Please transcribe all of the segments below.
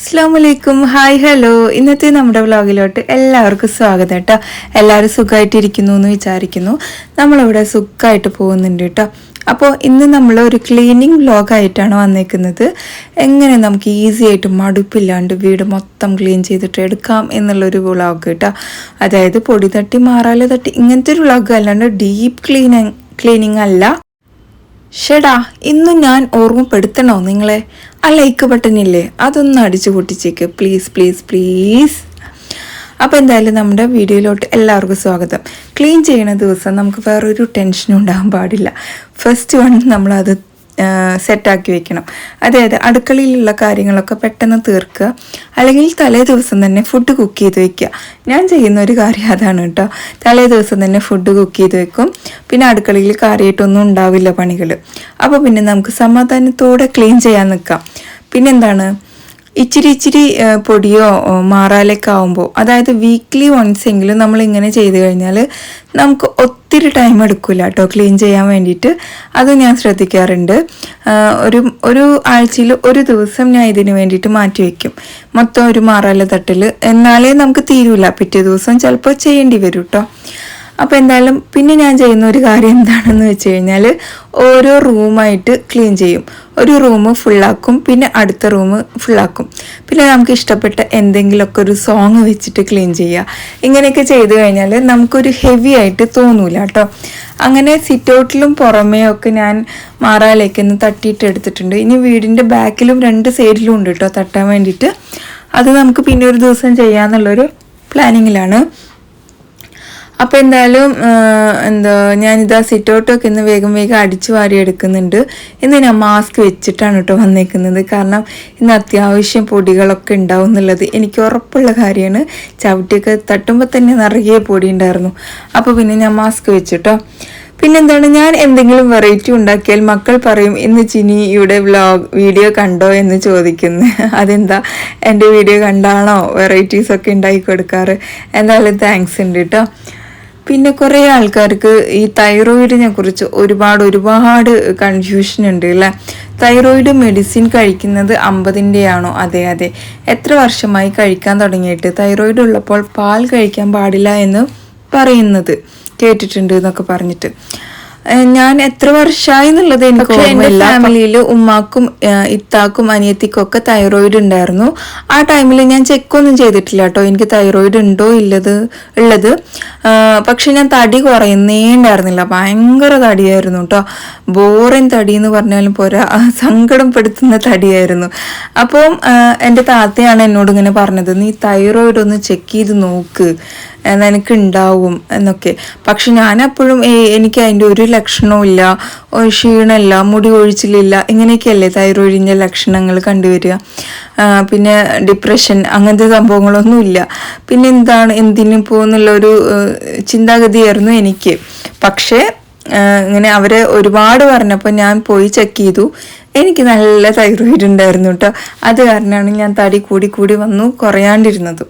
അസ്സാം വലൈക്കും hi hello. ഇന്നത്തെ നമ്മുടെ വ്ളോഗിലോട്ട് എല്ലാവർക്കും സ്വാഗതം കേട്ടോ. എല്ലാവരും സുഖമായിട്ടിരിക്കുന്നു എന്ന് വിചാരിക്കുന്നു. നമ്മളിവിടെ സുഖമായിട്ട് പോകുന്നുണ്ട് കേട്ടോ. അപ്പോൾ ഇന്ന് നമ്മൾ ഒരു ക്ലീനിങ് വ്ലോഗായിട്ടാണ് വന്നേക്കുന്നത്. എങ്ങനെ നമുക്ക് ഈസി ആയിട്ട് മടുപ്പില്ലാണ്ട് വീട് മൊത്തം ക്ലീൻ ചെയ്തിട്ട് എടുക്കാം എന്നുള്ളൊരു വ്ളോഗ് കേട്ടോ. അതായത് പൊടി തട്ടി മാറാലെ തട്ടി ഇങ്ങനത്തെ ഒരു വ്ളോഗ് അല്ലാണ്ട് ഡീപ്പ് ക്ലീനിങ് ക്ലീനിങ് അല്ല. ഷെടാ ഇന്നും ഞാൻ ഓർമ്മപ്പെടുത്തണോ നിങ്ങളെ? ആ ലൈക്ക് ബട്ടൺ ഇല്ലേ അതൊന്ന് അടിച്ചു പൊട്ടിച്ചേക്ക്. Please please please. അപ്പോൾ എന്തായാലും നമ്മുടെ വീഡിയോയിലോട്ട് എല്ലാവർക്കും സ്വാഗതം. ക്ലീൻ ചെയ്യുന്ന ദിവസം നമുക്ക് വേറൊരു ടെൻഷനും ഉണ്ടാകാൻ പാടില്ല. ഫസ്റ്റ് വൺ നമ്മളത് സെറ്റാക്കി വെക്കണം. അതായത് അടുക്കളയിലുള്ള കാര്യങ്ങളൊക്കെ പെട്ടെന്ന് തീർക്കുക. അല്ലെങ്കിൽ തലേ ദിവസം തന്നെ ഫുഡ് കുക്ക് ചെയ്ത് വെക്കുക. ഞാൻ ചെയ്യുന്ന ഒരു കാര്യം അതാണ് കേട്ടോ. തലേ ദിവസം തന്നെ ഫുഡ് കുക്ക് ചെയ്ത് വെക്കും. പിന്നെ അടുക്കളയിൽ കാര്യമായിട്ടൊന്നും ഉണ്ടാവില്ല പണികൾ അപ്പോൾ പിന്നെ നമുക്ക് സമാധാനത്തോടെ ക്ലീൻ ചെയ്യാൻ നിൽക്കാം. പിന്നെന്താണ്? ഇച്ചിരി ഇച്ചിരി പൊടിയോ മാറാലൊക്കെ ആവുമ്പോൾ അതായത് വീക്ക്ലി വൺസ് എങ്കിലും നമ്മൾ ഇങ്ങനെ ചെയ്ത് കഴിഞ്ഞാൽ നമുക്ക് ഒത്തിരി ടൈം എടുക്കില്ല കേട്ടോ ക്ലീൻ ചെയ്യാൻ വേണ്ടിയിട്ട്. അത് ഞാൻ ശ്രദ്ധിക്കാറുണ്ട്. ഒരു ഒരു ആഴ്ചയിൽ ഒരു ദിവസം ഞാൻ ഇതിന് വേണ്ടിയിട്ട് മാറ്റി വയ്ക്കും മൊത്തം ഒരു മാറാല തട്ടിൽ എന്നാലേ നമുക്ക് തീരൂല. പിറ്റേ ദിവസം ചിലപ്പോൾ ചെയ്യേണ്ടി വരും കേട്ടോ അപ്പോൾ എന്തായാലും പിന്നെ ഞാൻ ചെയ്യുന്ന ഒരു കാര്യം എന്താണെന്ന് വെച്ച് കഴിഞ്ഞാൽ ഓരോ റൂമായിട്ട് ക്ലീൻ ചെയ്യും. ഒരു റൂം ഫുള്ളാക്കും പിന്നെ അടുത്ത റൂം ഫുള്ളാക്കും പിന്നെ നമുക്ക് ഇഷ്ടപ്പെട്ട എന്തെങ്കിലുമൊക്കെ ഒരു സോങ് വെച്ചിട്ട് ക്ലീൻ ചെയ്യുക ഇങ്ങനെയൊക്കെ ചെയ്തു കഴിഞ്ഞാൽ നമുക്കൊരു ഹെവി ആയിട്ട് തോന്നൂല കേട്ടോ. അങ്ങനെ സിറ്റൗട്ടിലും പുറമേ ഒക്കെ ഞാൻ മാറാലേക്ക് ഒന്ന് തട്ടിയിട്ട് എടുത്തിട്ടുണ്ട്. ഇനി വീടിന്റെ ബാക്കിലും രണ്ട് സൈഡിലും ഉണ്ട് കേട്ടോ തട്ടാൻ വേണ്ടിയിട്ട്. അത് നമുക്ക് പിന്നെ ഒരു ദിവസം ചെയ്യാമെന്നുള്ളൊരു പ്ലാനിങ്ങിലാണ് അപ്പോൾ എന്തായാലും എന്താ ഞാനിതാ സിറ്റൗട്ടൊക്കെ ഇന്ന് വേഗം വേഗം അടിച്ചു വാരി എടുക്കുന്നുണ്ട്. ഇന്ന് ഞാൻ മാസ്ക് വെച്ചിട്ടാണ് കേട്ടോ വന്നേക്കുന്നത്. കാരണം ഇന്ന് അത്യാവശ്യം പൊടികളൊക്കെ ഉണ്ടാവും എന്നുള്ളത് എനിക്ക് ഉറപ്പുള്ള കാര്യമാണ്. ചവിട്ടിയൊക്കെ തട്ടുമ്പോൾ തന്നെ നിറയെ പൊടി ഉണ്ടായിരുന്നു. അപ്പോൾ പിന്നെ ഞാൻ മാസ്ക് വെച്ചിട്ടോ. പിന്നെന്താണ് ഞാൻ എന്തെങ്കിലും വെറൈറ്റി ഉണ്ടാക്കിയാൽ മക്കൾ പറയും ഇന്ന് ചിനി ഇവിടെ വ്ലോഗ് വീഡിയോ കണ്ടോ എന്ന് ചോദിക്കുന്നു. അതെന്താ എന്റെ വീഡിയോ കണ്ടാണോ വെറൈറ്റീസൊക്കെ ഉണ്ടാക്കി കൊടുക്കാറ്? എന്തായാലും താങ്ക്സ് ഉണ്ട് കേട്ടോ പിന്നെ കുറേ ആൾക്കാർക്ക് ഈ തൈറോയിഡിനെ കുറിച്ച് ഒരുപാട് ഒരുപാട് കൺഫ്യൂഷൻ ഉണ്ട് അല്ലേ തൈറോയിഡ് മെഡിസിൻ കഴിക്കുന്നത് അമ്പതിന്റെ ആണോ അതെ അതെ. എത്ര വർഷമായി കഴിക്കാൻ തുടങ്ങിയിട്ട് തൈറോയിഡ് ഉള്ളപ്പോൾ പാൽ കഴിക്കാൻ പാടില്ല എന്ന് പറയുന്നത് കേട്ടിട്ടുണ്ട് എന്നൊക്കെ പറഞ്ഞിട്ട്. ഞാൻ എത്ര വർഷമായി എന്നുള്ളത് എനിക്ക് ഫാമിലിയിൽ ഉമ്മാക്കും ഇത്താക്കും അനിയത്തിക്കും ഒക്കെ തൈറോയിഡ് ഉണ്ടായിരുന്നു. ആ ടൈമിൽ ഞാൻ ചെക്കൊന്നും ചെയ്തിട്ടില്ല കേട്ടോ. എനിക്ക് തൈറോയിഡ് ഉണ്ടോ ഇല്ലത് ഉള്ളത്. പക്ഷെ ഞാൻ തടി കുറയുന്നേ ഉണ്ടായിരുന്നില്ല. ഭയങ്കര തടിയായിരുന്നു കേട്ടോ. ബോറൻ തടി എന്ന് പറഞ്ഞാലും പോരാ. സങ്കടം പെടുത്തുന്ന തടിയായിരുന്നു. അപ്പം എന്റെ താത്തയാണ് എന്നോട് ഇങ്ങനെ പറഞ്ഞത് നീ തൈറോയിഡ് ഒന്ന് ചെക്ക് ചെയ്ത് നോക്ക്. ഏഹ് നിനക്ക് ഉണ്ടാവും എന്നൊക്കെ. പക്ഷെ ഞാൻ അപ്പോഴും എനിക്ക് അതിന്റെ ഒരു ലക്ഷണവും ഇല്ല ക്ഷീണമില്ല മുടി ഒഴിച്ചിലില്ല ഇങ്ങനെയൊക്കെയല്ലേ തൈറോയിഡിന്റെ ലക്ഷണങ്ങൾ കണ്ടുവരിക. പിന്നെ ഡിപ്രഷൻ അങ്ങനത്തെ സംഭവങ്ങളൊന്നുമില്ല പിന്നെ എന്താണ് എന്തിനും പോകുന്നുള്ളൊരു ഒരു ചിന്താഗതിയായിരുന്നു എനിക്ക്. പക്ഷേ ഇങ്ങനെ അവരെ ഒരുപാട് പറഞ്ഞപ്പോൾ ഞാൻ പോയി ചെക്ക് ചെയ്തു. എനിക്ക് നല്ല തൈറോയിഡ് ഉണ്ടായിരുന്നു കേട്ടോ. അത് കാരണമാണ് ഞാൻ തടി കൂടി കൂടി വന്നു കുറയാണ്ടിരുന്നത്.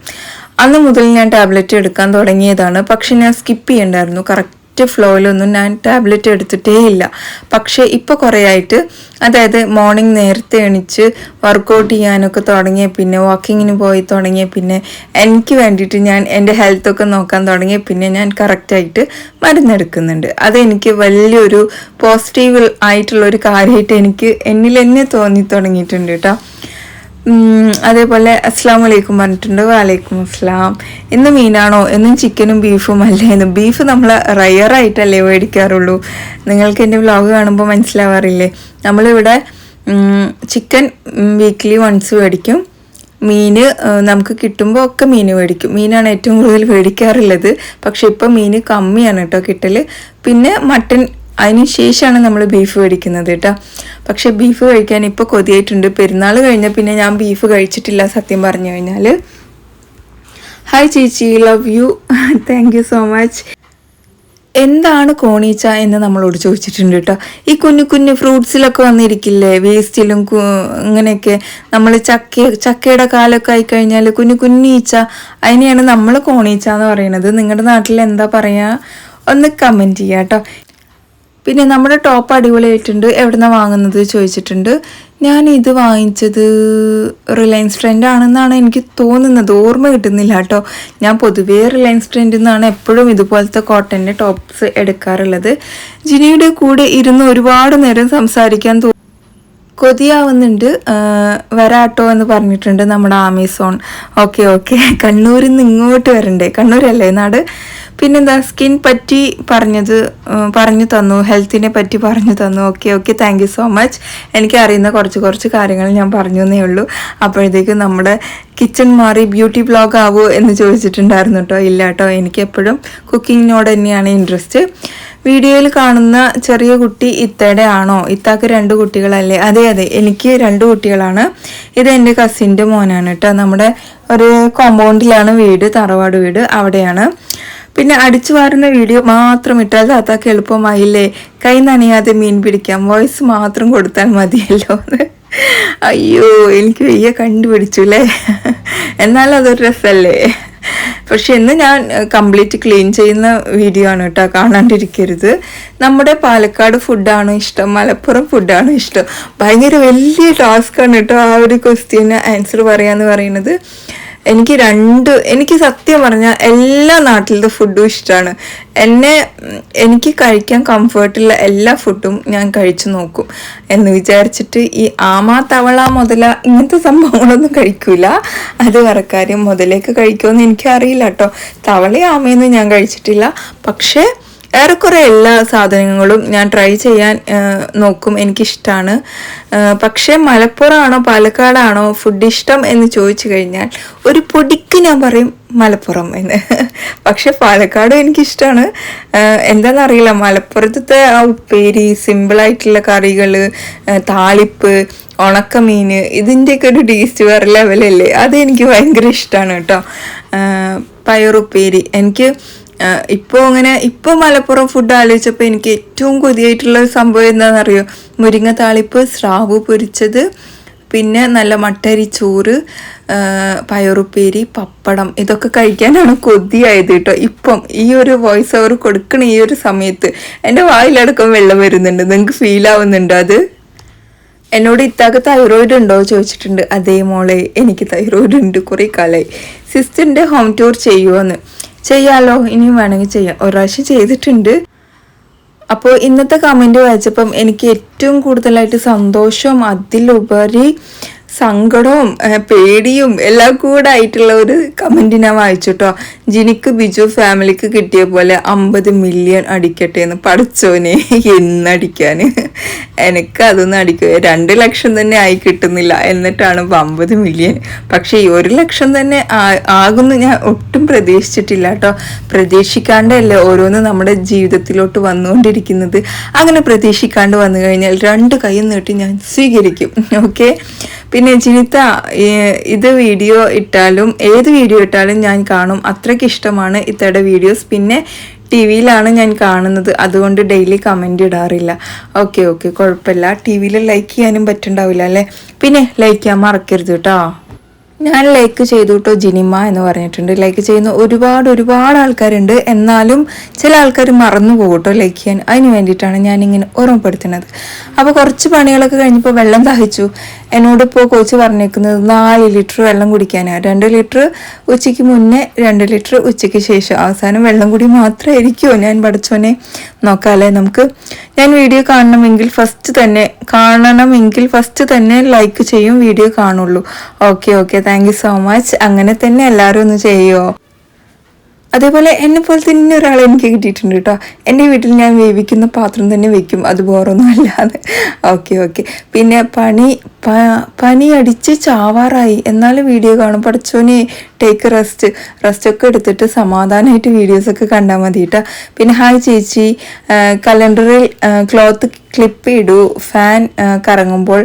അന്ന് മുതൽ ഞാൻ ടാബ്ലറ്റ് എടുക്കാൻ തുടങ്ങിയതാണ്. പക്ഷെ ഞാൻ സ്കിപ്പ് ചെയ്യണ്ടായിരുന്നു. കറക്റ്റ് ഫ്ലോയിലൊന്നും ഞാൻ ടാബ്ലറ്റ് എടുത്തിട്ടേ ഇല്ല. പക്ഷേ ഇപ്പോൾ കുറേ ആയിട്ട് അതായത് മോർണിംഗ് നേരത്തെ എണിച്ച് വർക്കൗട്ട് ചെയ്യാനൊക്കെ തുടങ്ങിയ പിന്നെ വാക്കിങ്ങിന് പോയി തുടങ്ങിയ പിന്നെ എനിക്ക് വേണ്ടിയിട്ട് ഞാൻ എന്റെ ഹെൽത്തൊക്കെ നോക്കാൻ തുടങ്ങിയ പിന്നെ ഞാൻ കറക്റ്റായിട്ട് മരുന്നെടുക്കുന്നുണ്ട്. അതെനിക്ക് വലിയൊരു പോസിറ്റീവ് ആയിട്ടുള്ള ഒരു കാര്യമായിട്ട് എനിക്ക് എന്നിൽ തന്നെ തോന്നി തുടങ്ങിയിട്ടുണ്ട് കേട്ടോ അതേപോലെ അസ്സാം വലൈക്കും പറഞ്ഞിട്ടുണ്ട്. വാലൈക്കും അസ്ലാം എന്ന് മീനാണോ? എന്നും ചിക്കനും ബീഫും അല്ലേ എന്ന്. ബീഫ് നമ്മൾ റയറായിട്ടല്ലേ മേടിക്കാറുള്ളൂ. നിങ്ങൾക്ക് എന്റെ വ്ലോഗ് കാണുമ്പോൾ മനസ്സിലാവാറില്ലേ? നമ്മളിവിടെ ചിക്കൻ വീക്ക്ലി വൺസ് മേടിക്കും. മീന് നമുക്ക് കിട്ടുമ്പോൾ ഒക്കെ മീൻ മേടിക്കും. മീനാണ് ഏറ്റവും കൂടുതൽ മേടിക്കാറുള്ളത്. പക്ഷെ ഇപ്പം മീൻ കമ്മിയാണ് കേട്ടോ കിട്ടൽ പിന്നെ മട്ടൻ അതിന് ശേഷമാണ് നമ്മൾ ബീഫ് മേടിക്കുന്നത് കേട്ടോ പക്ഷേ ബീഫ് കഴിക്കാൻ ഇപ്പോൾ കൊതിയായിട്ടുണ്ട്. പെരുന്നാൾ കഴിഞ്ഞാൽ പിന്നെ ഞാൻ ബീഫ് കഴിച്ചിട്ടില്ല സത്യം പറഞ്ഞു കഴിഞ്ഞാൽ ഹായ് ചേച്ചി love you thank you so much എന്താണ് കോണീച്ച എന്ന് നമ്മളോട് ചോദിച്ചിട്ടുണ്ട് കേട്ടോ ഈ കുഞ്ഞു കുഞ്ഞു ഫ്രൂട്ട്സിലൊക്കെ വന്നിരിക്കില്ലേ? വേസ്റ്റിലും അങ്ങനെയൊക്കെ. നമ്മൾ ചക്ക ചക്കയുടെ കാലൊക്കെ ആയിക്കഴിഞ്ഞാൽ കുഞ്ഞു കുഞ്ഞീച്ച അതിനെയാണ് നമ്മൾ കോണീച്ച എന്ന് പറയുന്നത്. നിങ്ങളുടെ നാട്ടിൽ എന്താ പറയുക ഒന്ന് കമന്റ് ചെയ്യാം കേട്ടോ പിന്നെ നമ്മുടെ ടോപ്പ് അടിപൊളിയായിട്ടുണ്ട്. എവിടുന്നാണ് വാങ്ങുന്നത് ചോദിച്ചിട്ടുണ്ട്. ഞാൻ ഇത് വാങ്ങിച്ചത് റിലയൻസ് ട്രെൻഡ് ആണെന്നാണ് എനിക്ക് തോന്നുന്നത്. ഓർമ്മ കിട്ടുന്നില്ല കേട്ടോ. ഞാൻ പൊതുവേ റിലയൻസ് ട്രെൻഡിൽ നിന്നാണ് എപ്പോഴും ഇതുപോലത്തെ കോട്ടന്റെ ടോപ്സ് എടുക്കാറുള്ളത്. ജിനിയുടെ കൂടെ ഇരുന്ന് ഒരുപാട് നേരം സംസാരിക്കാൻ തോ കൊതിയാവുന്നുണ്ട് വരാട്ടോ എന്ന് പറഞ്ഞിട്ടുണ്ട് നമ്മുടെ ആമസോൺ. Okay okay. കണ്ണൂരിൽ നിന്ന് ഇങ്ങോട്ട് വരണ്ടേ? കണ്ണൂരല്ലേ നാട്? പിന്നെന്താ സ്കിൻ പറ്റി പറഞ്ഞത് പറഞ്ഞു തന്നു ഹെൽത്തിനെ പറ്റി പറഞ്ഞു തന്നു. Okay okay. Thank you so much. എനിക്ക് അറിയുന്ന കുറച്ച് കുറച്ച് കാര്യങ്ങൾ ഞാൻ പറഞ്ഞു എന്നേ ഉള്ളൂ. അപ്പോഴത്തേക്കും നമ്മുടെ കിച്ചൺ മാറി ബ്യൂട്ടി ബ്ലോഗ് ആവുമോ എന്ന് ചോദിച്ചിട്ടുണ്ടായിരുന്നു കേട്ടോ. ഇല്ല കേട്ടോ എനിക്കെപ്പോഴും കുക്കിങ്ങിനോട് തന്നെയാണ് ഇൻട്രസ്റ്റ്. വീഡിയോയിൽ കാണുന്ന ചെറിയ കുട്ടി ഇത്തയുടെ ആണോ? ഇത്താക്ക് രണ്ട് കുട്ടികളല്ലേ? അതെ അതെ. എനിക്ക് രണ്ട് കുട്ടികളാണ്. ഇത് എന്റെ കസിന്റെ മോനാണ് കേട്ടോ. നമ്മുടെ ഒരു കോമ്പൗണ്ടിലാണ് വീട് തറവാട് വീട്. അവിടെയാണ്. പിന്നെ അടിച്ചു വാരുന്ന വീഡിയോ മാത്രം ഇട്ടാൽ താത്താക്ക് എളുപ്പമായില്ലേ? കൈ നനയാതെ മീൻ പിടിക്കാം. വോയിസ് മാത്രം കൊടുത്താൽ മതിയല്ലോ അയ്യോ എനിക്ക് വയ്യ കണ്ടുപിടിച്ചു അല്ലേ? എന്നാലും അതൊരു രസമല്ലേ? പക്ഷെ ഇന്ന് ഞാൻ കംപ്ലീറ്റ് ക്ലീൻ ചെയ്യുന്ന വീഡിയോ ആണ് കേട്ടോ കാണാണ്ടിരിക്കരുത്. നമ്മുടെ പാലക്കാട് ഫുഡാണോ ഇഷ്ടം മലപ്പുറം ഫുഡാണോ ഇഷ്ടം. ഭയങ്കര വലിയ ടാസ്ക്കാണ് കേട്ടോ ആ ഒരു ക്വസ്റ്റ്യന് ആൻസർ പറയാന്ന് പറയുന്നത്. എനിക്ക് രണ്ട് എനിക്ക് സത്യം പറഞ്ഞാൽ എല്ലാ നാട്ടിലത്തെ ഫുഡും ഇഷ്ടമാണ് എന്നെ എനിക്ക് കഴിക്കാൻ കംഫർട്ടുള്ള എല്ലാ ഫുഡും ഞാൻ കഴിച്ചു നോക്കും. എന്ന് വിചാരിച്ചിട്ട് ഈ ആമ തവള മുതല ഇങ്ങനത്തെ സംഭവങ്ങളൊന്നും കഴിക്കൂല. അത് വേറെ കാര്യം മുതലേക്ക് കഴിക്കുമെന്ന് എനിക്കറിയില്ല കേട്ടോ തവളയും ആമയൊന്നും ഞാൻ കഴിച്ചിട്ടില്ല. പക്ഷേ ഏറെക്കുറെ എല്ലാ സാധനങ്ങളും ഞാൻ ട്രൈ ചെയ്യാൻ നോക്കും. എനിക്കിഷ്ടമാണ് പക്ഷേ മലപ്പുറമാണോ പാലക്കാടാണോ ഫുഡ് ഇഷ്ടം എന്ന് ചോദിച്ചു കഴിഞ്ഞാൽ ഒരു പൊടിക്ക് ഞാൻ പറയും മലപ്പുറം എന്ന്. പക്ഷെ പാലക്കാടും എനിക്കിഷ്ടമാണ് എന്താണെന്നറിയില്ല മലപ്പുറത്തെ ആ ഉപ്പേരി സിമ്പിളായിട്ടുള്ള കറികൾ താളിപ്പ് ഉണക്കമീൻ ഇതിന്റെയൊക്കെ ഒരു ടേസ്റ്റ് വേറെ ലെവലല്ലേ അത് എനിക്ക് ഭയങ്കര ഇഷ്ടമാണ് കേട്ടോ. പയറുപ്പേരി. എനിക്ക് ഇപ്പോൾ അങ്ങനെ ഇപ്പോൾ മലപ്പുറം ഫുഡ് ആലോചിച്ചപ്പോൾ എനിക്ക് ഏറ്റവും കൊതിയായിട്ടുള്ള ഒരു സംഭവം എന്താണെന്നറിയോ? മുരിങ്ങ താളിപ്പ് സ്രാവ് പൊരിച്ചത് പിന്നെ നല്ല മട്ടരി ചോറ് പയറുപ്പേരി പപ്പടം ഇതൊക്കെ കഴിക്കാനാണ് കൊതിയായത് കേട്ടോ. ഇപ്പം ഈ ഒരു വോയിസ് ഓവർ കൊടുക്കണ ഈ ഒരു സമയത്ത് എന്റെ വായിലടക്കം വെള്ളം വരുന്നുണ്ട്. നിങ്ങൾക്ക് ഫീൽ ആവുന്നുണ്ടോ അത്? എന്നോട് ഇത്താക്ക് തൈറോയിഡ് ഉണ്ടോ ചോദിച്ചിട്ടുണ്ട്. അതേ മോളെ എനിക്ക് തൈറോയിഡ് ഉണ്ട് കുറേ കാലമായി സിസ്റ്ററിന്റെ ഹോം ടൂർ ചെയ്യുമോന്ന് ചെയ്യാലോ? ഇനിയും വേണമെങ്കിൽ ചെയ്യാം. ഒരു പ്രാവശ്യം ചെയ്തിട്ടുണ്ട്. അപ്പോൾ ഇന്നത്തെ കമന്റ് വായിച്ചപ്പം എനിക്ക് ഏറ്റവും കൂടുതലായിട്ട് സന്തോഷം അതിലുപരി സങ്കടവും പേടിയും എല്ലാം കൂടെ ആയിട്ടുള്ള ഒരു കമന്റ് ഞാൻ വായിച്ചു കേട്ടോ ജിനിക്ക് ബിജു ഫാമിലിക്ക് കിട്ടിയ പോലെ അമ്പത് മില്യൺ അടിക്കട്ടെ എന്ന് പഠിച്ചോനെ എന്നടിക്കാൻ എനിക്ക് അതൊന്നും അടിക്കുക രണ്ട് ലക്ഷം തന്നെ ആയി കിട്ടുന്നില്ല എന്നിട്ടാണ് ഇപ്പം അമ്പത് മില്യൺ പക്ഷേ ഈ ഒരു ലക്ഷം തന്നെ ആകുമെന്ന് ഞാൻ ഒട്ടും പ്രതീക്ഷിച്ചിട്ടില്ല കേട്ടോ പ്രതീക്ഷിക്കാണ്ടല്ലേ ഓരോന്ന് നമ്മുടെ ജീവിതത്തിലോട്ട് വന്നുകൊണ്ടിരിക്കുന്നത്. അങ്ങനെ പ്രതീക്ഷിക്കാണ്ട് വന്നു കഴിഞ്ഞാൽ രണ്ട് കൈ നീട്ടി ഞാൻ സ്വീകരിക്കും ഓക്കെ? പിന്നെ ജിനിത്ത ഇത് വീഡിയോ ഇട്ടാലും ഏത് വീഡിയോ ഇട്ടാലും ഞാൻ കാണും. അത്രയ്ക്ക് ഇഷ്ടമാണ് ഇത്തയുടെ വീഡിയോസ് പിന്നെ ടി വിയിലാണ് ഞാൻ കാണുന്നത്. അതുകൊണ്ട് ഡെയിലി കമന്റ് ഇടാറില്ല. ഓക്കെ ഓക്കെ കുഴപ്പമില്ല. ടി വിയിൽ ലൈക്ക് ചെയ്യാനും പറ്റുണ്ടാവില്ല അല്ലേ? പിന്നെ ലൈക്ക് ചെയ്യാൻ മറക്കരുത് കേട്ടോ. ഞാൻ ലൈക്ക് ചെയ്തു കേട്ടോ ജിനിമ എന്ന് പറഞ്ഞിട്ടുണ്ട്. ലൈക്ക് ചെയ്യുന്ന ഒരുപാട് ഒരുപാട് ആൾക്കാരുണ്ട്. എന്നാലും ചില ആൾക്കാർ മറന്നു പോകും കേട്ടോ ലൈക്ക് ചെയ്യാൻ. അതിന് വേണ്ടിയിട്ടാണ് ഞാനിങ്ങനെ ഓർമ്മപ്പെടുത്തുന്നത്. അപ്പോൾ കുറച്ച് പണികളൊക്കെ കഴിഞ്ഞപ്പോൾ വെള്ളം ദാഹിച്ചു. എന്നോട് ഇപ്പോൾ കോച്ച് പറഞ്ഞേക്കുന്നത് നാല് ലിറ്റർ വെള്ളം കുടിക്കാനാണ് രണ്ട് ലിറ്റർ ഉച്ചയ്ക്ക് മുന്നേ രണ്ട് ലിറ്റർ ഉച്ചയ്ക്ക് ശേഷം. അവസാനം വെള്ളം കൂടി മാത്രമായിരിക്കുമോ ഞാൻ പഠിച്ചോനെ നോക്കാമല്ലേ നമുക്ക്. ഞാൻ വീഡിയോ കാണണമെങ്കിൽ ഫസ്റ്റ് തന്നെ കാണണമെങ്കിൽ ഫസ്റ്റ് തന്നെ ലൈക്ക് ചെയ്യും വീഡിയോ കാണുള്ളൂ. Okay okay thank so much അങ്ങനെ തന്നെ എല്ലാവരും ഒന്ന് ചെയ്യുമോ അതേപോലെ എന്നെ പോലെ തന്നെ ഒരാൾ എനിക്ക് കിട്ടിയിട്ടുണ്ട് കേട്ടോ. എന്റെ വീട്ടിൽ ഞാൻ വേവിക്കുന്ന പാത്രം തന്നെ വെക്കും. അത് വേറൊന്നും അല്ലാതെ. ഓക്കെ ഓക്കെ പിന്നെ പണി പനി അടിച്ച് ചാവാറായി. എന്നാലും വീഡിയോ കാണും പഠിച്ചോനെ ടേക്ക് റെസ്റ്റ് റെസ്റ്റ് ഒക്കെ എടുത്തിട്ട് സമാധാനമായിട്ട് വീഡിയോസൊക്കെ കണ്ടാൽ മതി കേട്ടോ പിന്നെ ഹായ് ചേച്ചി. കലണ്ടറിൽ ക്ലോത്ത് ക്ലിപ്പ് ഇടൂ. ഫാൻ കറങ്ങുമ്പോൾ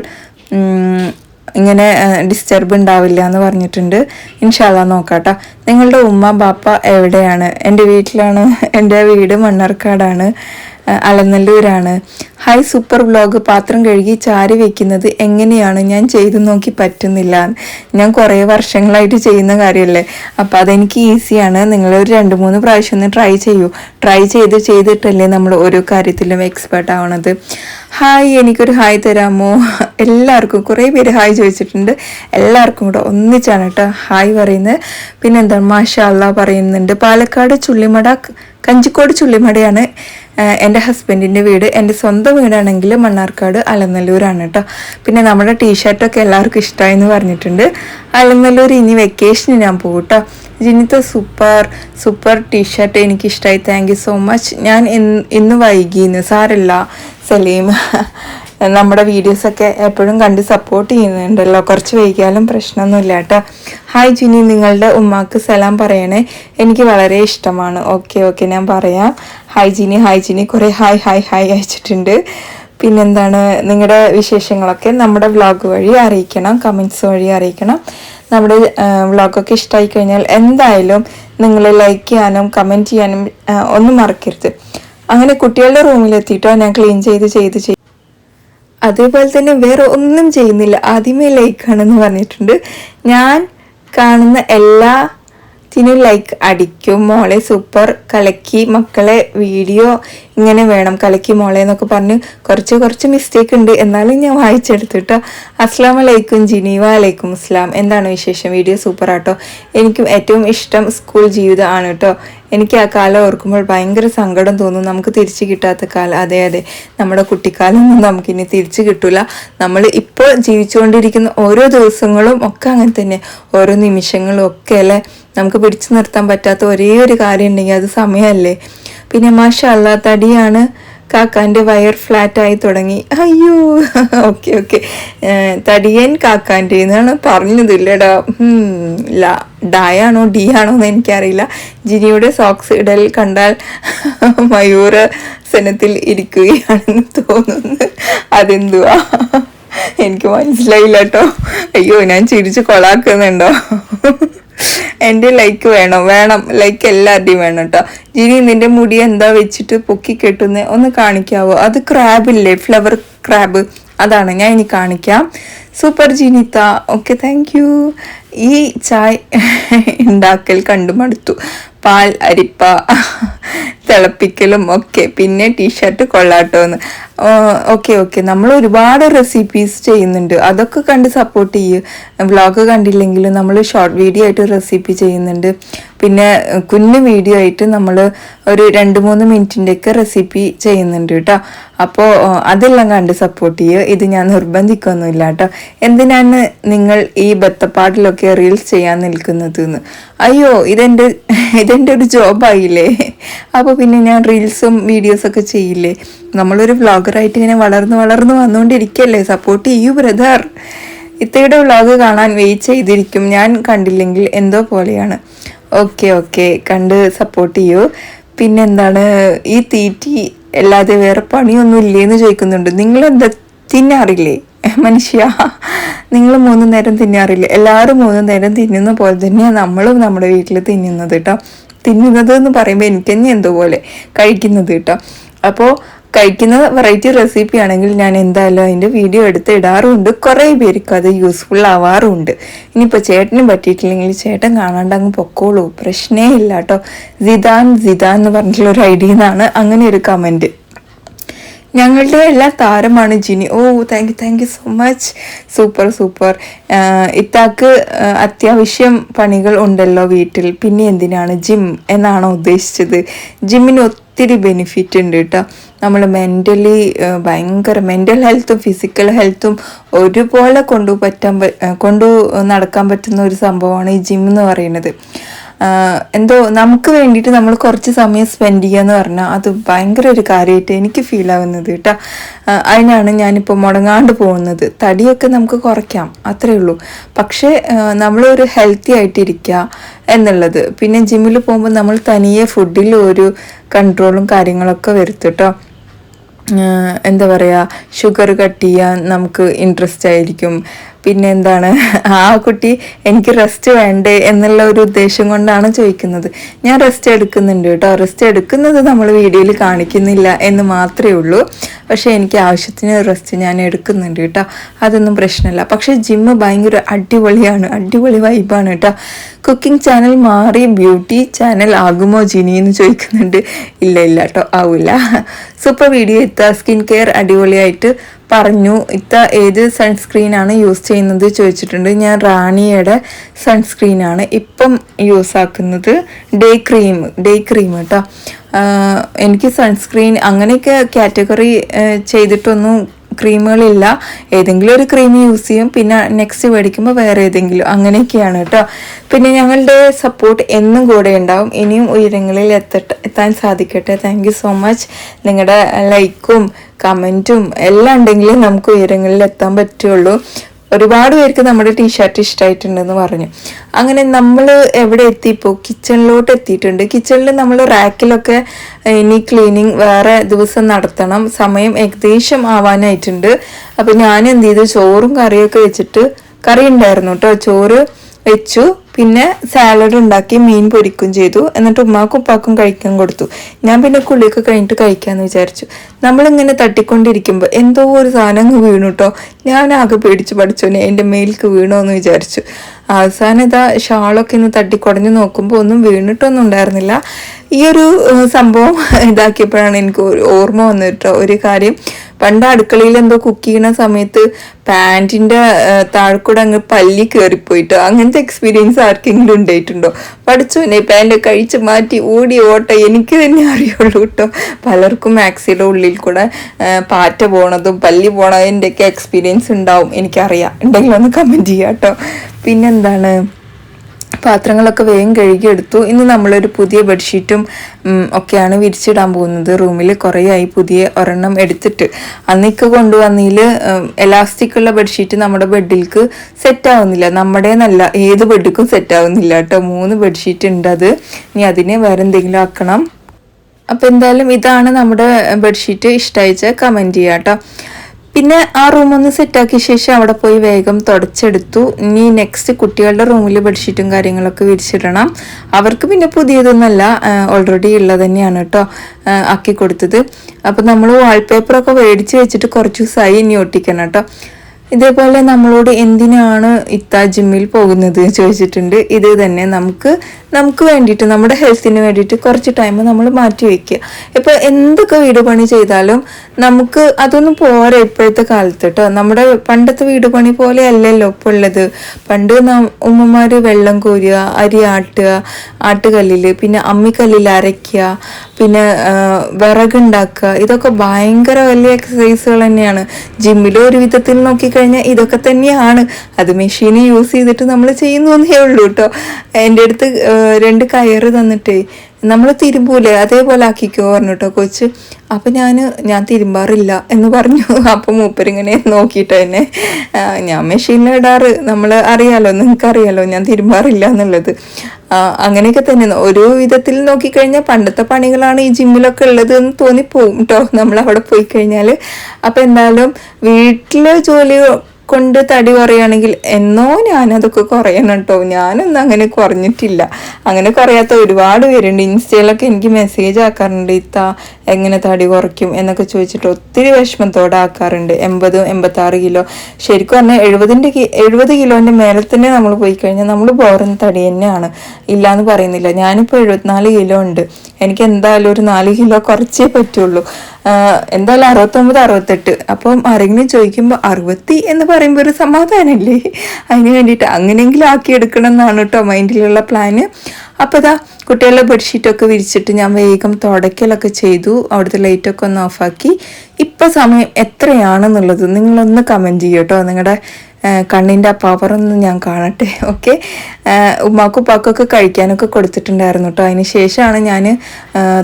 ഇങ്ങനെ ഡിസ്റ്റർബ് ഉണ്ടാവില്ല എന്ന് പറഞ്ഞിട്ടുണ്ട്. ഇൻഷാല്ല നോക്കാട്ടോ. നിങ്ങളുടെ ഉമ്മ ബാപ്പ എവിടെയാണ്? എന്റെ വീട്ടിലാണ്. എന്റെ വീട് മണ്ണാർക്കാടാണ്. അലനല്ലൂരാണ്. ഹൈ സൂപ്പർ വ്ളോഗ് പാത്രം കഴുകി ചാരി വെക്കുന്നത് എങ്ങനെയാണ്? ഞാൻ ചെയ്തു നോക്കി പറ്റുന്നില്ല. ഞാൻ കുറേ വർഷങ്ങളായിട്ട് ചെയ്യുന്ന കാര്യമല്ലേ? അപ്പോൾ അതെനിക്ക് ഈസിയാണ്. നിങ്ങൾ ഒരു രണ്ട് മൂന്ന് പ്രാവശ്യം ഒന്ന് ട്രൈ ചെയ്യൂ. ട്രൈ ചെയ്ത് ചെയ്തിട്ടല്ലേ നമ്മൾ ഓരോ കാര്യത്തിലും എക്സ്പേർട്ട് ആവണത്. ഹായ് എനിക്കൊരു ഹായ് തരാമോ? എല്ലാവർക്കും കുറേ പേര് ഹായ് ചോദിച്ചിട്ടുണ്ട്. എല്ലാവർക്കും കൂടെ ഒന്നിച്ചാണ് കേട്ടോ ഹായ് പറയുന്നത്. പിന്നെ മാഷ അല്ലാ പറയുന്നുണ്ട്. പാലക്കാട് ചുള്ളിമട കഞ്ചിക്കോട് ചുള്ളിമടയാണ്. എന്റെ ഹസ്ബൻഡിന്റെ വീട് എന്റെ സ്വന്തം വീടാണെങ്കിൽ മണ്ണാർക്കാട് അലനല്ലൂരാണ് കേട്ടോ. പിന്നെ നമ്മുടെ ടീഷർട്ടൊക്കെ എല്ലാവർക്കും ഇഷ്ടമായി എന്ന് പറഞ്ഞിട്ടുണ്ട്. അലനല്ലൂർ ഇനി വെക്കേഷന് ഞാൻ പോകും കേട്ടോ. ജിനിത്ത സൂപ്പർ സൂപ്പർ ടീഷർട്ട് എനിക്ക് ഇഷ്ടമായി താങ്ക് യു സോ മച്ച് ഞാൻ ഇന്ന് വൈകിന്ന്. സാരല്ല സലീം. നമ്മുടെ വീഡിയോസൊക്കെ എപ്പോഴും കണ്ട് സപ്പോർട്ട് ചെയ്യുന്നുണ്ടല്ലോ. കുറച്ച് വൈകിയാലും പ്രശ്നമൊന്നുമില്ല കേട്ടോ. ഹായ് ജിനി നിങ്ങളുടെ ഉമ്മാക്ക് സലാം പറയണേ. എനിക്ക് വളരെ ഇഷ്ടമാണ്. ഓക്കെ ഓക്കെ ഞാൻ പറയാം. Hi Jini hi Jini. കുറേ ഹായ് ഹായ് ഹായ് അയച്ചിട്ടുണ്ട്. പിന്നെന്താണ് നിങ്ങളുടെ വിശേഷങ്ങളൊക്കെ നമ്മുടെ വ്ളോഗ് വഴി അറിയിക്കണം കമൻസ് വഴി അറിയിക്കണം. നമ്മുടെ വ്ളോഗൊക്കെ ഇഷ്ടമായി കഴിഞ്ഞാൽ എന്തായാലും നിങ്ങൾ ലൈക്ക് ചെയ്യാനും കമന്റ് ചെയ്യാനും ഒന്നും മറക്കരുത്. അങ്ങനെ കുട്ടികളുടെ റൂമിലെത്തിയിട്ടോ ഞാൻ ക്ലീൻ ചെയ്ത് ചെയ്ത് ചെയ്ത് അതേപോലെ തന്നെ വേറെ ഒന്നും ചെയ്യുന്നില്ല. ആദ്യമേ ലൈക്കാണെന്ന് പറഞ്ഞിട്ടുണ്ട്. ഞാൻ കാണുന്ന എല്ലാത്തിനും ലൈക്ക് അടിക്കും. മോളെ സൂപ്പർ കലക്കി മക്കളെ വീഡിയോ ഇങ്ങനെ വേണം കലക്കി മോളെ എന്നൊക്കെ പറഞ്ഞ് കുറച്ച് കുറച്ച് മിസ്റ്റേക്ക് ഉണ്ട്. എന്നാലും ഞാൻ വായിച്ചെടുത്തിട്ട്. അസ്ലാം അലൈക്കും ജിനീവ അലൈക്കും അസ്ലാം എന്താണ് വിശേഷം? വീഡിയോ സൂപ്പർ ആട്ടോ. എനിക്കും ഏറ്റവും ഇഷ്ടം സ്കൂൾ ജീവിതമാണ് കേട്ടോ എനിക്ക് ആ കാലം ഓർക്കുമ്പോൾ ഭയങ്കര സങ്കടം തോന്നും. നമുക്ക് തിരിച്ചു കിട്ടാത്ത കാലം. അതെ അതെ. നമ്മുടെ കുട്ടിക്കാലമൊന്നും നമുക്കിനി തിരിച്ചു കിട്ടില്ല നമ്മൾ ഇപ്പോൾ ജീവിച്ചുകൊണ്ടിരിക്കുന്ന ഓരോ ദിവസങ്ങളും ഒക്കെ അങ്ങനെ തന്നെ. ഓരോ നിമിഷങ്ങളും ഒക്കെ അല്ലേ? നമുക്ക് പിടിച്ചു നിർത്താൻ പറ്റാത്ത ഒരേ ഒരു കാര്യം ഉണ്ടെങ്കിൽ അത് സമയമല്ലേ? പിന്നെ മാഷ അല്ലാ തടിയാണ് കാക്കാന്റെ വയർ ഫ്ലാറ്റായി തുടങ്ങി. അയ്യോ ഓക്കെ ഓക്കെ. തടിയൻ കാക്കാന്റെ എന്നാണ് പറഞ്ഞത് ഇല്ലടാ ലാ ഡായാണോ ഡി ആണോ എന്ന് എനിക്കറിയില്ല. ജിനിയുടെ സോക്സ് ഇടൽ കണ്ടാൽ മയൂർ സനത്തിൽ ഇരിക്കുകയാണെന്ന് തോന്നുന്നു. അതെന്തുവാ? എനിക്ക് മനസ്സിലായില്ല കേട്ടോ അയ്യോ ഞാൻ ചിരിച്ച് കൊളാക്കുന്നുണ്ടോ? എന്റെ ലൈക്ക് വേണം വേണം. ലൈക്ക് എല്ലാവരുടെയും വേണം കേട്ടോ ജിനി നിന്റെ മുടി എന്താ വെച്ചിട്ട് പൊക്കി കെട്ടുന്നേ ഒന്ന് കാണിക്കാവോ? അത് ക്രാബില്ലേ ഫ്ലവർ ക്രാബ് അതാണ് ഞാൻ ഇനി കാണിക്കാം. സൂപ്പർ ജീനിത ഓക്കെ താങ്ക് യു ഈ ചായ് ഉണ്ടാക്കൽ കണ്ടു മടുത്തു. പാൽ അരിപ്പ തിളപ്പിക്കലും ഒക്കെ. പിന്നെ ടീഷർട്ട് കൊള്ളാട്ടോ എന്ന് ഓക്കെ ഓക്കെ നമ്മൾ ഒരുപാട് റെസിപ്പീസ് ചെയ്യുന്നുണ്ട്. അതൊക്കെ കണ്ട് സപ്പോർട്ട് ചെയ്യ്. വ്ളോഗ് കണ്ടില്ലെങ്കിലും നമ്മൾ ഷോർട്ട് വീഡിയോ ആയിട്ട് റെസിപ്പി ചെയ്യുന്നുണ്ട്. പിന്നെ കുഞ്ഞു വീഡിയോ ആയിട്ട് നമ്മൾ ഒരു രണ്ട് മൂന്ന് മിനിറ്റിന്റെയൊക്കെ റെസിപ്പി ചെയ്യുന്നുണ്ട് കേട്ടോ. അപ്പോൾ അതെല്ലാം കണ്ട് സപ്പോർട്ട് ചെയ്യുക ഇത് ഞാൻ നിർബന്ധിക്കൊന്നുമില്ല കേട്ടോ. എന്തിനാണ് നിങ്ങൾ ഈ ബത്തപ്പാട്ടിലൊക്കെ റീൽസ് ചെയ്യാൻ നിൽക്കുന്നത് എന്ന് അയ്യോ ഇതെന്റെ ഇതെന്റെ ഒരു ജോബായില്ലേ അപ്പോൾ പിന്നെ ഞാൻ റീൽസും വീഡിയോസൊക്കെ ചെയ്യില്ലേ? നമ്മളൊരു വ്ളോഗറായിട്ട് ഇങ്ങനെ വളർന്ന് വളർന്ന് വന്നുകൊണ്ടിരിക്കല്ലേ സപ്പോർട്ട് ചെയ്യൂ ബ്രദർ ഇത്തയുടെ വ്ളോഗ് കാണാൻ വെയിറ്റ് ചെയ്തിരിക്കും. ഞാൻ കണ്ടില്ലെങ്കിൽ എന്തോ പോലെയാണ്. ഓക്കെ ഓക്കെ കണ്ട് സപ്പോർട്ട് ചെയ്യൂ. പിന്നെന്താണ് ഈ തീറ്റി അല്ലാതെ വേറെ പണിയൊന്നും ഇല്ലേന്ന് ചോദിക്കുന്നുണ്ട്. നിങ്ങളെന്താ തിന്നാറില്ലേ? മനുഷ്യ നിങ്ങൾ മൂന്ന് നേരം തിന്നാറില്ലേ? എല്ലാവരും മൂന്ന് നേരം തിന്നുന്ന പോലെ തന്നെയാണ് നമ്മളും നമ്മുടെ വീട്ടിൽ തിന്നുന്നത് കേട്ടോ തിന്നുന്നത് എന്ന് പറയുമ്പോൾ എനിക്ക് തന്നെ എന്തോ പോലെ കഴിക്കുന്നത് കേട്ടോ അപ്പോൾ കഴിക്കുന്ന വെറൈറ്റി റെസിപ്പി ആണെങ്കിൽ ഞാൻ എന്തായാലും അതിന്റെ വീഡിയോ എടുത്ത് ഇടാറുമുണ്ട് കുറേ പേർക്ക് അത് യൂസ്ഫുൾ ആവാറുമുണ്ട് ഇനിയിപ്പോൾ ചേട്ടനും പറ്റിയിട്ടില്ലെങ്കിൽ ചേട്ടൻ കാണാണ്ട് അങ്ങ് പൊക്കോളൂ. പ്രശ്നേ ഇല്ല കേട്ടോ. ജിദാൻ ജിദാൻ എന്ന് പറഞ്ഞിട്ടുള്ള ഒരു ഐഡിയ എന്നാണ് അങ്ങനെ ഒരു കമന്റ് ഞങ്ങളുടെ എല്ലാ താരമാണ് Jini. Oh thank you thank you so much super super ഇത്താക്ക് അത്യാവശ്യം പണികൾ ഉണ്ടല്ലോ വീട്ടിൽ. പിന്നെ എന്തിനാണ് ജിം എന്നാണോ ഉദ്ദേശിച്ചത്. ജിമ്മിന് ഒത്തിരി ബെനിഫിറ്റ് ഉണ്ട് കേട്ടോ. നമ്മൾ മെന്റലി ഭയങ്കര മെന്റൽ ഹെൽത്തും ഫിസിക്കൽ ഹെൽത്തും ഒരുപോലെ കൊണ്ടു പറ്റാൻ കൊണ്ടു നടക്കാൻ പറ്റുന്ന ഒരു സംഭവമാണ് ഈ ജിം എന്ന് പറയുന്നത്. എന്തോ നമുക്ക് വേണ്ടിയിട്ട് നമ്മൾ കുറച്ച് സമയം സ്പെൻഡ് ചെയ്യുക എന്ന് പറഞ്ഞാൽ അത് ഭയങ്കര ഒരു കാര്യമായിട്ട് എനിക്ക് ഫീൽ ആവുന്നത് കേട്ടോ. അതിനാണ് ഞാനിപ്പോൾ മുടങ്ങാണ്ട് പോകുന്നത്. തടിയൊക്കെ നമുക്ക് കുറയ്ക്കാം അത്രേ ഉള്ളൂ. പക്ഷേ നമ്മളൊരു ഹെൽത്തി ആയിട്ടിരിക്കുക എന്നുള്ളത്. പിന്നെ ജിമ്മിൽ പോകുമ്പോൾ നമ്മൾ തനിയെ ഫുഡിൽ ഒരു കൺട്രോളും കാര്യങ്ങളൊക്കെ വരുത്തും കേട്ടോ. എന്താ പറയുക ഷുഗർ കട്ട് ചെയ്യാൻ നമുക്ക് ഇൻട്രസ്റ്റ് ആയിരിക്കും. പിന്നെ എന്താണ് ആ കുട്ടി എനിക്ക് റെസ്റ്റ് വേണ്ടേ എന്നുള്ള ഒരു ഉദ്ദേശം കൊണ്ടാണ് ചോദിക്കുന്നത്. ഞാൻ റെസ്റ്റ് എടുക്കുന്നുണ്ട് കേട്ടോ. റെസ്റ്റ് എടുക്കുന്നത് നമ്മൾ വീഡിയോയിൽ കാണിക്കുന്നില്ല എന്ന് മാത്രമേ ഉള്ളൂ. പക്ഷേ എനിക്ക് ആവശ്യത്തിന് റെസ്റ്റ് ഞാൻ എടുക്കുന്നുണ്ട് കേട്ടോ. അതൊന്നും പ്രശ്നമല്ല. പക്ഷേ ജിമ്മ് ഭയങ്കര അടിപൊളിയാണ്. അടിപൊളി വൈബാണ് കേട്ടോ. കുക്കിംഗ് ചാനൽ മാറി ബ്യൂട്ടി ചാനൽ ആകുമോ ജിനി എന്ന് ചോദിക്കുന്നുണ്ട്. ഇല്ല ഇല്ല കേട്ടോ. ആവില്ല സൂപ്പർ വീഡിയോ എത്താം. സ്കിൻ കെയർ അടിപൊളിയായിട്ട് പറഞ്ഞു ഇത്ത ഏത് സൺസ്ക്രീനാണ് യൂസ് ചെയ്യുന്നത്? ചോദിച്ചിട്ടുണ്ട്. ഞാൻ റാണിയുടെ സൺസ്ക്രീനാണ് ഇപ്പം യൂസ് ആക്കുന്നത് ഡേ ക്രീം ഡേ ക്രീം കേട്ടോ. എനിക്ക് സൺസ്ക്രീൻ അങ്ങനെയൊക്കെ കാറ്റഗറി ചെയ്തിട്ടൊന്നും ക്രീമുകളില്ല ഏതെങ്കിലും ഒരു ക്രീം യൂസ് ചെയ്യും. പിന്നെ നെക്സ്റ്റ് മേടിക്കുമ്പോൾ വേറെ ഏതെങ്കിലും. അങ്ങനെയൊക്കെയാണ് കേട്ടോ. പിന്നെ ഞങ്ങളുടെ സപ്പോർട്ട് എന്നും കൂടെ ഉണ്ടാവും. ഇനിയും ഉയരങ്ങളിൽ എത്തട്ടെ എത്താൻ സാധിക്കട്ടെ. താങ്ക് സോ മച്ച് നിങ്ങളുടെ ലൈക്കും കമന്റും എല്ലാം ഉണ്ടെങ്കിൽ നമുക്ക് ഉയരങ്ങളിൽ എത്താൻ പറ്റുള്ളൂ. ഒരുപാട് പേർക്ക് നമ്മുടെ ടീഷർട്ട് ഇഷ്ടമായിട്ടുണ്ടെന്ന് പറഞ്ഞു. അങ്ങനെ നമ്മൾ എവിടെ എത്തി എത്തിയപ്പോൾ കിച്ചണിലോട്ട് എത്തിയിട്ടുണ്ട്. കിച്ചണിൽ നമ്മൾ റാക്കിലൊക്കെ ഇനി ക്ലീനിങ് വേറെ ദിവസം നടത്തണം. സമയം ഏകദേശം ആവാനായിട്ടുണ്ട്. അപ്പോൾ ഞാൻ എന്ത് ചെയ്തു ചോറും കറിയൊക്കെ വെച്ചിട്ട് കറി ഉണ്ടായിരുന്നു കേട്ടോ. ചോറ് വെച്ചു. പിന്നെ സാലഡ് ഉണ്ടാക്കി മീൻ പൊരിക്കും ചെയ്തു. എന്നിട്ട് ഉമ്മാക്കും ഉപ്പാക്കും കഴിക്കാൻ കൊടുത്തു. ഞാൻ പിന്നെ കുളിയൊക്കെ കഴിഞ്ഞിട്ട് കഴിക്കാമെന്ന് വിചാരിച്ചു. നമ്മളിങ്ങനെ തട്ടിക്കൊണ്ടിരിക്കുമ്പോൾ എന്തോ ഒരു സാധനം അങ്ങ് വീണു കേട്ടോ ഞാൻ ആകെ പേടിച്ച് പഠിച്ചോനെ എന്റെ മേൽക്ക് വീണോ എന്ന് വിചാരിച്ചു. അവസാനം ഇതാ ഷാളൊക്കെ ഇന്ന് തട്ടിക്കുടഞ്ഞ് നോക്കുമ്പോൾ ഒന്നും വീണിട്ടൊന്നും ഉണ്ടായിരുന്നില്ല ഈ ഒരു സംഭവം ഇതാക്കിയപ്പോഴാണ് എനിക്ക് ഓർമ്മ വന്നിട്ടോ ഒരു കാര്യം പണ്ട് അടുക്കളയിൽ എന്തോ കുക്ക് ചെയ്യുന്ന സമയത്ത് പാന്റിന്റെ താഴെക്കൂടെ അങ്ങ് പല്ലി കയറിപ്പോയിട്ടോ അങ്ങനത്തെ എക്സ്പീരിയൻസ് ആർക്കെങ്കിലും ഉണ്ടായിട്ടുണ്ടോ? പഠിച്ചോനെ പാന്റ് കഴിച്ച് മാറ്റി ഓടി ഓട്ട എനിക്ക് തന്നെ അറിയുള്ളൂ കേട്ടോ. പലർക്കും മാക്സിയുടെ ഉള്ളിൽ കൂടെ പാറ്റ പോണതും പല്ലി പോണതിന്റെയൊക്കെ എക്സ്പീരിയൻസ് ഉണ്ടാവും. എനിക്കറിയാം. ഉണ്ടെങ്കിൽ ഒന്ന് കമന്റ് ചെയ്യാം കേട്ടോ. പിന്നെന്താണ്? പാത്രങ്ങളൊക്കെ വേഗം കഴുകിയെടുത്തു. ഇന്ന് നമ്മളൊരു പുതിയ ബെഡ്ഷീറ്റും ഒക്കെയാണ് വിരിച്ചിടാൻ പോകുന്നത്. റൂമിൽ കുറേയായി പുതിയ ഒരെണ്ണം എടുത്തിട്ട്. അന്നിക്ക് കൊണ്ടുവന്നതിൽ എലാസ്റ്റിക് ഉള്ള ബെഡ്ഷീറ്റ് നമ്മുടെ ബെഡിലേക്ക് സെറ്റാവുന്നില്ല. നമ്മുടെ നല്ല ഏത് ബെഡിക്കും സെറ്റാവുന്നില്ല കേട്ടോ. മൂന്ന് ബെഡ്ഷീറ്റ് ഉണ്ട് അത്. ഇനി അതിനെ വേറെ എന്തെങ്കിലും ആക്കണം. അപ്പോൾ എന്തായാലും ഇതാണ് നമ്മുടെ ബെഡ്ഷീറ്റ്. ഇഷ്ടമായിച്ച കമന്റ് ചെയ്യാം കേട്ടോ. പിന്നെ ആ റൂം ഒന്ന് സെറ്റാക്കിയ ശേഷം അവിടെ പോയി വേഗം തുടച്ചെടുത്തു. ഇനി നെക്സ്റ്റ് കുട്ടികളുടെ റൂമിൽ ബെഡ്ഷീറ്റും കാര്യങ്ങളൊക്കെ വിരിച്ചിടണം. അവർക്ക് പിന്നെ പുതിയതൊന്നുമല്ല ഓൾറെഡി ഉള്ളത് തന്നെയാണ് കേട്ടോ ആക്കി കൊടുത്തത്. അപ്പം നമ്മൾ വാൾപേപ്പറൊക്കെ മേടിച്ച് വെച്ചിട്ട് കുറച്ച് ദിവസമായി ഇനി ഒട്ടിക്കണം കേട്ടോ ഇതേപോലെ നമ്മളോട് എന്തിനാണ് ഇത്ത ജിമ്മിൽ പോകുന്നത് ചോദിച്ചിട്ടുണ്ട്. ഇത് തന്നെ നമുക്ക് നമുക്ക് വേണ്ടിയിട്ട് നമ്മുടെ ഹെൽത്തിന് വേണ്ടിയിട്ട് കുറച്ച് ടൈം നമ്മൾ മാറ്റി വയ്ക്കുക ഇപ്പോൾ എന്തൊക്കെ വീട് പണി ചെയ്താലും നമുക്ക് അതൊന്നും പോരാ ഇപ്പോഴത്തെ കാലത്ത് കേട്ടോ നമ്മുടെ പണ്ടത്തെ വീട് പണി പോലെ അല്ലല്ലോ ഇപ്പോൾ ഉള്ളത്. പണ്ട് ഉമ്മമാർ വെള്ളം കോരുക അരി ആട്ടുക ആട്ടുകല്ലിൽ പിന്നെ അമ്മിക്കല്ലിൽ അരയ്ക്കുക പിന്നെ വിറകുണ്ടാക്കുക ഇതൊക്കെ ഭയങ്കര വലിയ എക്സസൈസുകൾ തന്നെയാണ്. ജിമ്മിൽ ഒരു വിധത്തിൽ നോക്കിക്കഴിഞ്ഞാൽ ഇതൊക്കെ തന്നെയാണ്. അത് മെഷീൻ യൂസ് ചെയ്തിട്ട് നമ്മൾ ചെയ്യുന്നു എന്നേ ഉള്ളൂ കേട്ടോ എന്റെ അടുത്ത് രണ്ട് കയറ് തന്നിട്ടേ. നമ്മൾ തിരുമ്പൂലേ? അതേപോലെ ആക്കിക്കോ പറഞ്ഞു കേട്ടോ കൊച്ച്. അപ്പം ഞാൻ ഞാൻ തിരുമ്പാറില്ല എന്ന് പറഞ്ഞു. അപ്പം മൂപ്പരിങ്ങനെ നോക്കിയിട്ട് തന്നെ ഞാൻ മെഷീനിൽ ഇടാറ്. നമ്മൾ അറിയാലോ നിങ്ങൾക്ക് അറിയാലോ ഞാൻ തിരുമ്പാറില്ല എന്നുള്ളത്. അങ്ങനെയൊക്കെ തന്നെ. ഒരു വിധത്തിൽ നോക്കിക്കഴിഞ്ഞാൽ പണ്ടത്തെ പണികളാണ് ഈ ജിമ്മിലൊക്കെ ഉള്ളത് എന്ന് തോന്നിപ്പോവും കേട്ടോ നമ്മൾ അവിടെ പോയി കഴിഞ്ഞാൽ അപ്പം എന്തായാലും വീട്ടിലെ ജോലി കൊണ്ട് തടി കുറയുകയാണെങ്കിൽ എന്നോ ഞാനതൊക്കെ കുറയണം കേട്ടോ. ഞാനൊന്നും അങ്ങനെ കുറഞ്ഞിട്ടില്ല. അങ്ങനെ കുറയാത്ത ഒരുപാട് പേരുണ്ട്. ഇൻസ്റ്റയിലൊക്കെ എനിക്ക് മെസ്സേജ് ആക്കാറുണ്ട്. ഇത്ത എങ്ങനെ തടി കുറയ്ക്കും എന്നൊക്കെ ചോദിച്ചിട്ട് ഒത്തിരി വിഷമത്തോടെ ആക്കാറുണ്ട്. എൺപതും എൺപത്താറ് കിലോ. ശരിക്കും പറഞ്ഞാൽ എഴുപതിന്റെ എഴുപത് കിലോന്റെ മേലെ തന്നെ നമ്മൾ പോയി കഴിഞ്ഞാൽ നമ്മൾ പോറുന്ന തടി തന്നെയാണ്. ഇല്ലയെന്ന് പറയുന്നില്ല. ഞാനിപ്പോൾ എഴുപത്തിനാല് കിലോ ഉണ്ട്. എനിക്ക് എന്തായാലും ഒരു നാല് കിലോ കുറച്ചേ പറ്റുള്ളൂ. എന്തായാലും അറുപത്തൊമ്പത് അറുപത്തെട്ട്. അപ്പം ആരെങ്കിലും ചോദിക്കുമ്പോൾ അറുപത്തി എന്ന് പറയുമ്പോൾ ഒരു സമാധാനമല്ലേ അതിന് വേണ്ടിയിട്ട് അങ്ങനെയെങ്കിലും ആക്കി എടുക്കണം എന്നാണ് കേട്ടോ മൈൻഡിലുള്ള പ്ലാന് അപ്പോൾ ഇതാ കുട്ടികളുടെ ബെഡ്ഷീറ്റൊക്കെ വിരിച്ചിട്ട് ഞാൻ വേഗം തുടയ്ക്കലൊക്കെ ചെയ്തു. അവിടുത്തെ ലൈറ്റൊക്കെ ഒന്ന് ഓഫാക്കി ഇപ്പം സമയം എത്രയാണെന്നുള്ളത് നിങ്ങളൊന്ന് കമന്റ് ചെയ്യട്ടോ നിങ്ങളുടെ കണ്ണിന്റെ ആ പവറൊന്നും ഞാൻ കാണട്ടെ ഓക്കെ ഉമ്മാക്കും ഉപ്പാക്കൊക്കെ കഴിക്കാനൊക്കെ കൊടുത്തിട്ടുണ്ടായിരുന്നു കേട്ടോ അതിന് ശേഷമാണ് ഞാൻ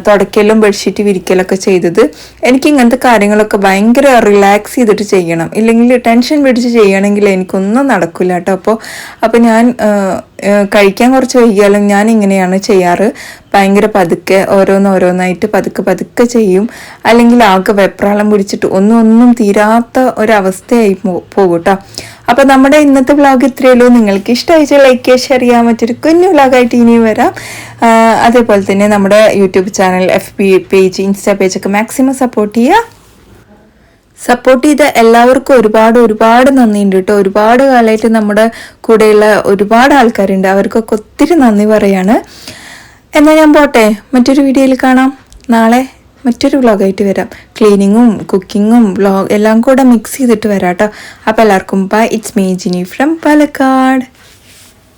തുടയ്ക്കലും ബെഡ്ഷീറ്റ് വിരിക്കലൊക്കെ ചെയ്തത്. എനിക്ക് ഇങ്ങനത്തെ കാര്യങ്ങളൊക്കെ ഭയങ്കര റിലാക്സ് ചെയ്തിട്ട് ചെയ്യണം. ഇല്ലെങ്കിൽ ടെൻഷൻ പിടിച്ച് ചെയ്യണമെങ്കിൽ എനിക്കൊന്നും നടക്കില്ല കേട്ടോ അപ്പോൾ അപ്പോൾ ഞാൻ കഴിക്കാൻ കുറച്ച് വൈകിയാലും ഞാൻ ഇങ്ങനെയാണ് ചെയ്യാറ്. ഭയങ്കര പതുക്കെ ഓരോന്നോരോന്നായിട്ട് പതുക്കെ പതുക്കെ ചെയ്യും. അല്ലെങ്കിൽ ആകെ വെപ്രാളം പിടിച്ചിട്ട് ഒന്നും ഒന്നും തീരാത്ത ഒരവസ്ഥയായി പോകും കേട്ടോ അപ്പോൾ നമ്മുടെ ഇന്നത്തെ വ്ളോഗ് ഇത്രയേ ഉള്ളൂ. നിങ്ങൾക്ക് ഇഷ്ടമായിച്ച ലൈക്ക് ഷെയർ ചെയ്യാൻ മറ്റൊരു കുഞ്ഞു വ്ളോഗായിട്ട് ഇനിയും വരാം. അതേപോലെ തന്നെ നമ്മുടെ YouTube channel F page insta പേജൊക്കെ maximum support ചെയ്യുക. സപ്പോർട്ട് ചെയ്ത എല്ലാവർക്കും ഒരുപാട് ഒരുപാട് നന്ദിയുണ്ട് കേട്ടോ. ഒരുപാട് കാലമായിട്ട് നമ്മുടെ കൂടെയുള്ള ഒരുപാട് ആൾക്കാരുണ്ട്. അവർക്കൊക്കെ ഒത്തിരി നന്ദി പറയാണ്. എന്നാൽ ഞാൻ പോട്ടെ. മറ്റൊരു വീഡിയോയിൽ കാണാം. നാളെ മറ്റൊരു വ്ളോഗായിട്ട് വരാം. ക്ലീനിങ്ങും കുക്കിങ്ങും വ്ളോഗ് എല്ലാം കൂടെ മിക്സ് ചെയ്തിട്ട് വരാം കേട്ടോ. അപ്പോൾ എല്ലാവർക്കും bye it's me Jini from Palakkad.